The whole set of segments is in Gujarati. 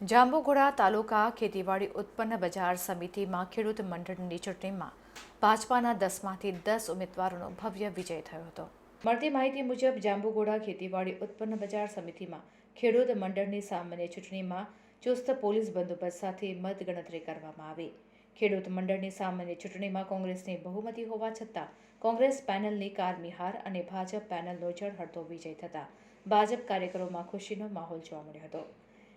જાંબુઘોડા તાલુકા ખેતીવાડી ઉત્પન્ન બજાર સમિતિમાં ખેડૂત મંડળની ચૂંટણીમાં ભાજપાના દસમાંથી દસ ઉમેદવારોનો ભવ્ય વિજય થયો હતો. મળતી માહિતી મુજબ જાંબુઘોડા ખેતીવાડી ઉત્પન્ન બજાર સમિતિમાં ખેડૂત મંડળની સામાન્ય ચૂંટણીમાં ચુસ્ત પોલીસ બંદોબસ્ત સાથે મતગણતરી કરવામાં આવી. ખેડૂત મંડળની સામાન્ય ચૂંટણીમાં કોંગ્રેસની બહુમતી હોવા છતાં કોંગ્રેસ પેનલની કારમિહાર અને ભાજપ પેનલનો ઝળહળતો વિજય થતાં ભાજપ કાર્યકરોમાં ખુશીનો માહોલ જોવા મળ્યો હતો.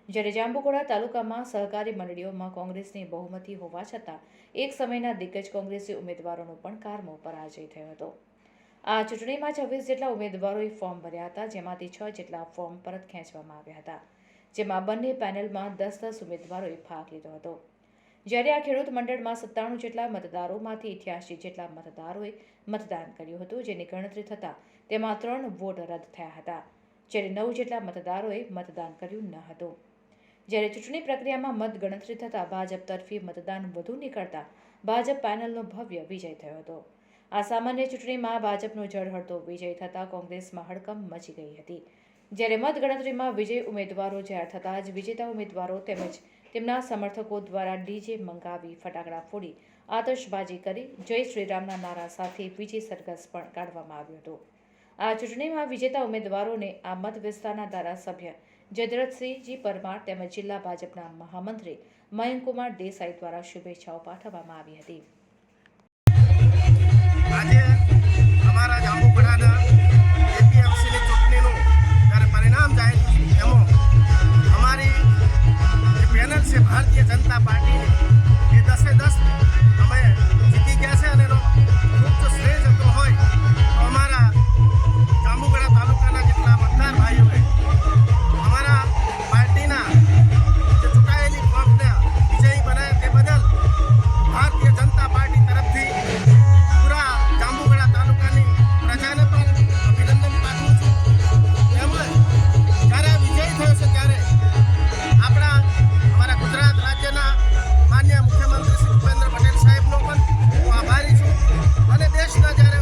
જ્યારે જાંબુકોડા તાલુકામાં સહકારી મંડળીઓમાં કોંગ્રેસની બહુમતી હોવા છતાં એક સમયના દિગ્ગજ કોંગ્રેસી ઉમેદવારોનો પણ કારમો પરાજય થયો હતો. આ ચૂંટણીમાં છવ્વીસ જેટલા ઉમેદવારોએ ફોર્મ ભર્યા હતા, જેમાંથી છ જેટલા ફોર્મ પરત ખેંચવામાં આવ્યા હતા, જેમાં બંને પેનલમાં દસ દસ ઉમેદવારોએ ભાગ લીધો હતો. જ્યારે આ ખેડૂત મંડળમાં સત્તાણું જેટલા મતદારોમાંથી ઇઠ્યાસી જેટલા મતદારોએ મતદાન કર્યું હતું, જેની ગણતરી થતાં તેમાં ત્રણ વોટ રદ થયા હતા. જ્યારે નવ જેટલા મતદારોએ મતદાન કર્યું ન હતું. જ્યારે ચૂંટણી પ્રક્રિયામાં મત ગણતરી થતાં ભાજપ તરફી મતદાન વધુ નીકળતા ભાજપ પેનલનો ભવ્ય વિજય થયો હતો. આ સામાન્ય ચૂંટણીમાં ભાજપનો જળહળતો વિજય થતાં કોંગ્રેસમાં હડકંપ મચી ગઈ હતી. જ્યારે મતગણતરીમાં વિજય ઉમેદવારો જાહેર થતાં જ વિજેતા ઉમેદવારો તેમજ તેમના સમર્થકો દ્વારા ડીજે મંગાવી ફટાકડા ફોડી આતશબાજી કરી જય શ્રીરામના નારા સાથે વિજય સરઘસ પણ કાઢવામાં આવ્યો હતો. આ ચૂંટણીમાં વિજેતા ઉમેદવારોને આ મત વિસ્તારના ધારાસભ્ય જયદ્રથસિંહજી પરમાર તેમજ જિલ્લા ભાજપના મહામંત્રી મયંકુમાર દેસાઈ દ્વારા શુભેચ્છાઓ પાઠવવામાં આવી હતી. આજે અમારા જાંબુપડાના fresh नजारे